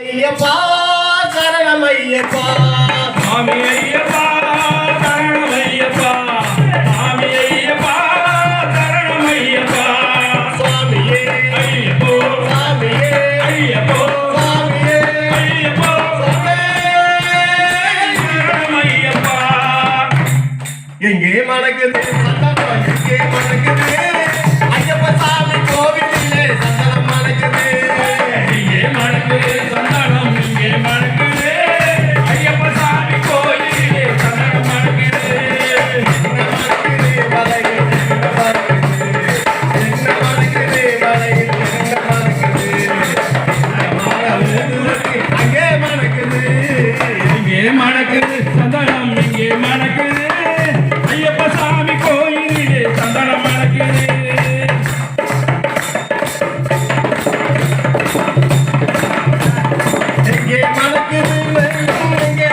ஐயப்பா சரணம் ஐயப்பா. சுவாமி ஐயப்பா சரணம் ஐயப்பா. சுவாமி ஐயப்பா சரணம் ஐயப்பா. சுவாமியே ஐயப்போ சுவாமியே எங்கே மணக்குது? எங்கே மணக்குது? எனக்கு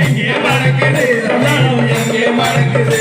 எங்கே மறக்குது? எங்கே மறக்குது?